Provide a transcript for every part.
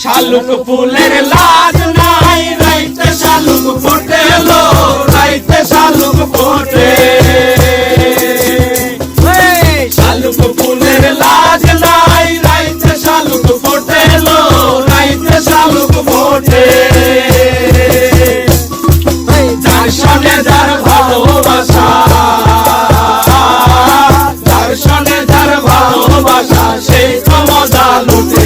শালুক ফুলের লাজ নাই রাইতে শালুক ফুটে লো রাইতে শালুক ফুটে। শালুক ফুলের লাজ নাই রাইতে শালুক ফোটে লো রাইতে শালুক ফোটে। দর্শনে যার ভালোবাসা দর্শনে যার ভালোবাসা সেই ক্ষমতা লুটে।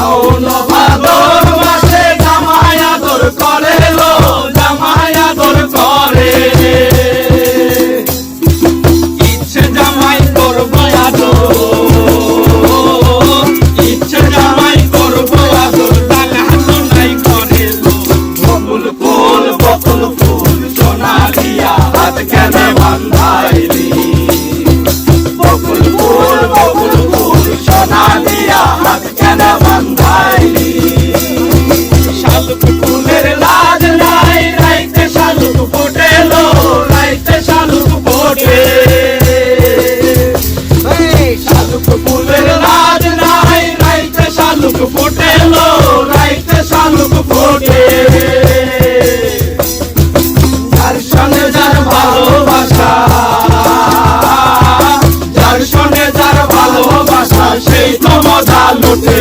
I will not শালুক ফুলের লাজ নাই, রাইতে শালুক ফোটে লো রাইতে শালুক ফোটে। যার সঙ্গে যার ভালোবাসা যার সঙ্গে যার ভালোবাসা, সেই তো মজা লুটে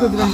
그들은